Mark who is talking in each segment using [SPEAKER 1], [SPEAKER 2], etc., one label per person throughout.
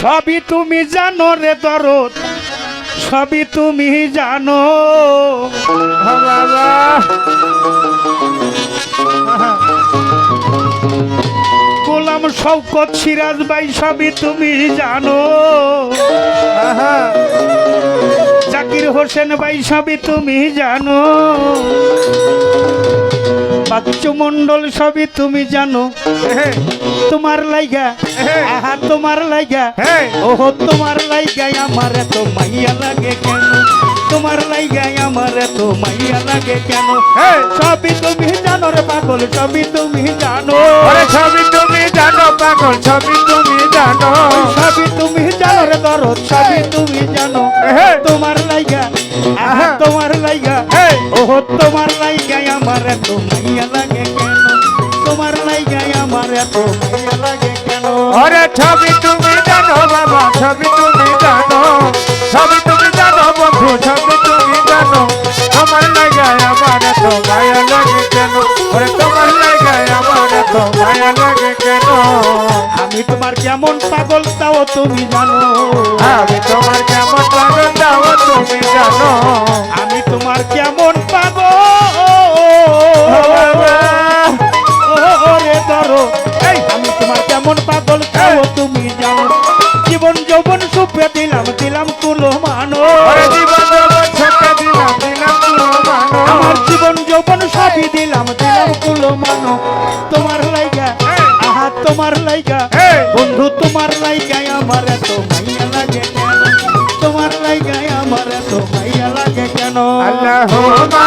[SPEAKER 1] সবই তুমি জানো রে দরদ। সবই তুমি জানো। গোলাম শৌকত সিরাজ ভাই, সবই তুমি জানো। জাকির হোসেন ভাই, সবই তুমি জানো। বাচ্চু মন্ডল সবই তুমি জানো। তোমার লাইগা আহা তোমার লাইগা। ওহো তোমার লাইগা আমার এত মাইয়া লাগে কেন? তোমার লাইগাই আমার এত মাইয়া লাগে কেন। সবই তুমি জানো রে পাগল সবই তুমি জানো
[SPEAKER 2] সবই তুমি জানো পাগল সবই তুমি জানো
[SPEAKER 1] সবই তুমি জানো রে দরদ সবই তুমি জানো। তোমার লাইগা আহা। তোমার লাইগা। ওহো তোমার লাইগাই আমার এত মাইয়া লাগে কেন তোমার লাইগাই আমার এত মাইয়া লাগে কেন
[SPEAKER 2] সবই তুমি জানো বাবা সবই তুমি জানো সবই তুমি বন্ধু সবই তুমি জানো তোমার লাগায় আমার এত মায়া লাগে কেন ওরে তোমার লাগায় আমার এত মায়া লাগে কেন
[SPEAKER 1] আমি তোমার কেমন পাগল তাও তুমি জানো।
[SPEAKER 2] আমি তোমার কেমন পাগল দাও তুমি জানো।
[SPEAKER 1] আমি তোমার কেমন পাগল। ওরে ধরো। এই আমি তোমার কেমন পাগল তাও তুমি জানো। জীবন যৌবন সুপে দিলাম দিলাম
[SPEAKER 2] তুলো মানো।
[SPEAKER 1] আমার জীবন যৌবন সবই দিলাম দিলাম কুলো মানো। তোমার লাইগা আহা তোমার লাইগা। বন্ধু তোমার লাইগায় আমার এত মাইয়া লাগে কেন? তোমার লাইগায় আমার এত মাইয়া লাগে কেন?
[SPEAKER 2] আল্লাহুম্মা।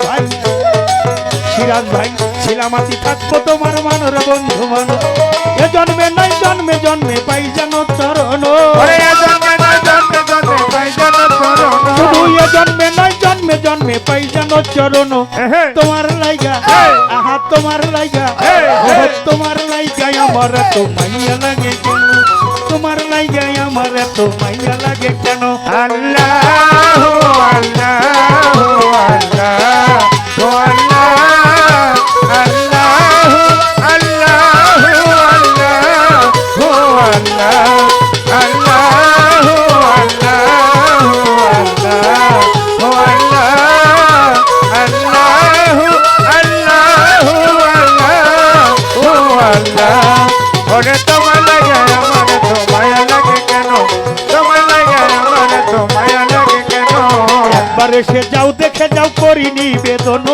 [SPEAKER 2] তো তো
[SPEAKER 1] শৌকত ভাই সিরাজ ভাই থাকব তোমার মানর বন্ধু মানো এ জন্মে নাই জন্মে জন্মে পাই যেন চরণ।
[SPEAKER 2] জন্মে না জন্মে জন্মে পাই যেন চরণ।
[SPEAKER 1] শুধু এ জন্মে নাই জন্মে জন্মে পাই যেন চরণ। তোমার লাইগা আহা তোমার লাইগা। তোমার লাইগা আমার এত মাইয়া লাগে কেন? তোমার লাইগা আমার এত মাইয়া লাগে কেন?
[SPEAKER 2] আল্লাহু। ওরে তোমার লাগে আমার তো মায়া লাগে কেন? তোমার লাগে আমার তো মায়া লাগে কেন?
[SPEAKER 1] একবার এসে যাও দেখে যাও করি নিবেদন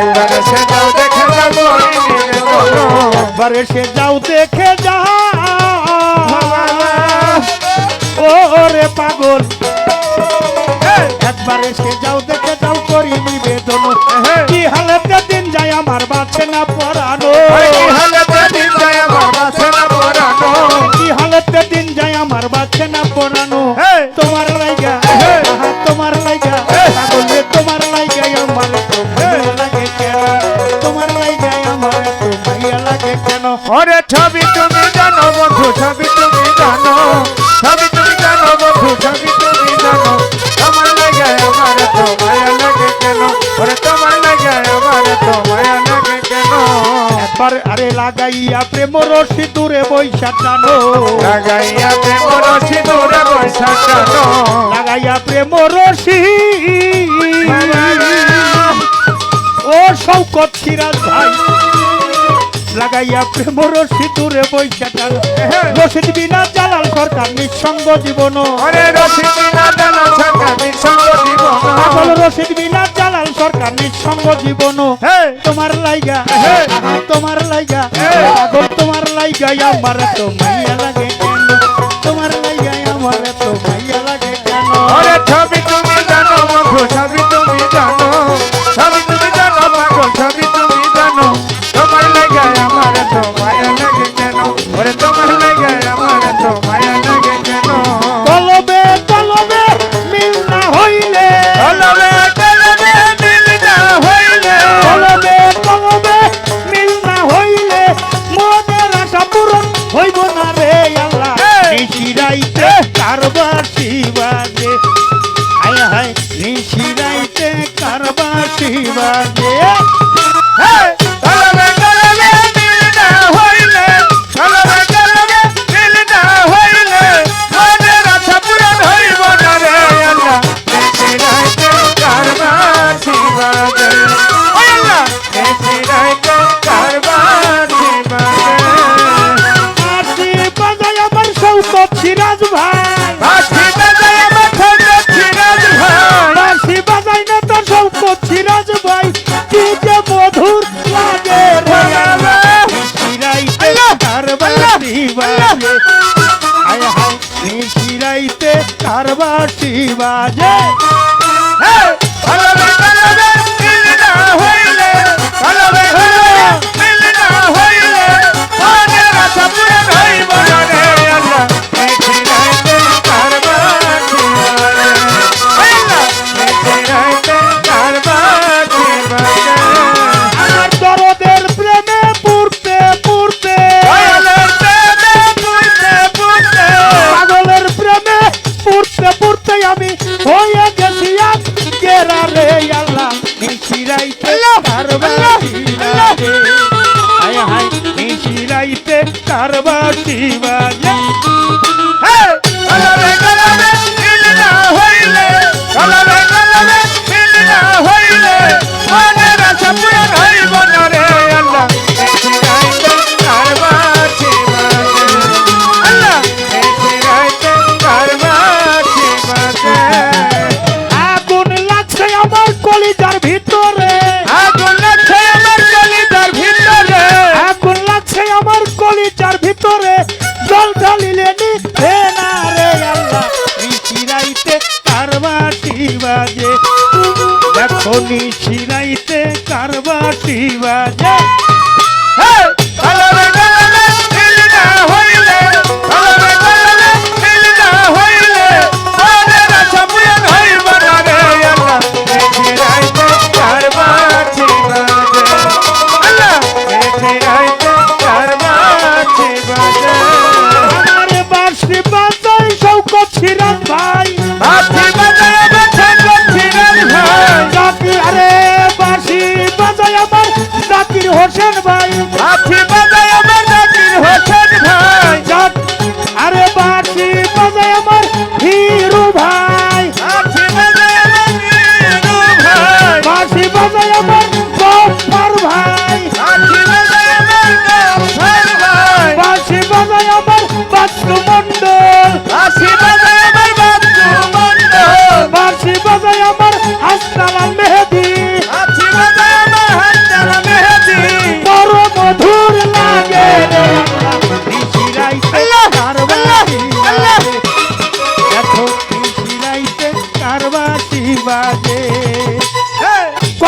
[SPEAKER 2] একবার সে যাও দেখে যাব
[SPEAKER 1] একবার এসে যাও দেখে যাও। ও রে পাগল। একবার এসে যাও দেখে যাও করি নিবেদন কি হালতে লাগাইয়া প্রেম রশি দূরে বৈশা টানো।
[SPEAKER 2] লাগাইয়া প্রেম রসি দূরে বৈশা টানো।
[SPEAKER 1] লাগাইয়া প্রেম রশি। ও শৌকত সিরাজ ভাই। লাগাইয়া প্রেম রসি দূরে
[SPEAKER 2] বৈশা টালা
[SPEAKER 1] রসিদ বিনা চালাল সরকার নিঃসঙ্গ জীবন।
[SPEAKER 2] রসিদ
[SPEAKER 1] বিনা জালাল সরকার সরকার নিঃসঙ্গ জীবন। তোমার লাইগা তোমার লাইগা তোমার লাইগা আমার তো মাইয়া লাগে। সিরাজ ভাই ভিতরে।
[SPEAKER 2] আগুন লাগছে আমার কলিজার ভিতরে।
[SPEAKER 1] আগুন লাগছে আমার কলিজার ভিতরে। জল ঢালিলে নিভে না রে আল্লাহ। নিশিরাইতে কার বাটি বাজে? দেখো নিশিরাইতে কার বাজে?
[SPEAKER 2] Hey!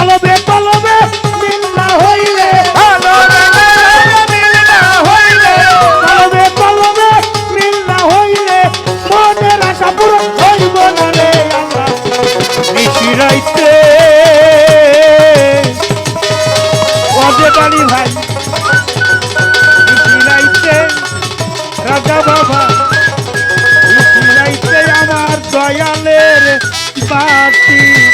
[SPEAKER 2] কলবে কলবে
[SPEAKER 1] মিল না হইলে কলবে কলবে মিল না হইলে মনের আশা পূরণ হইব না রে আমার। নিশিরাইতে অজে বাড়ি ভাই। নিশিরাইতে রাজা বাবা। নিশিরাইতে আমার দয়ালের বাতি।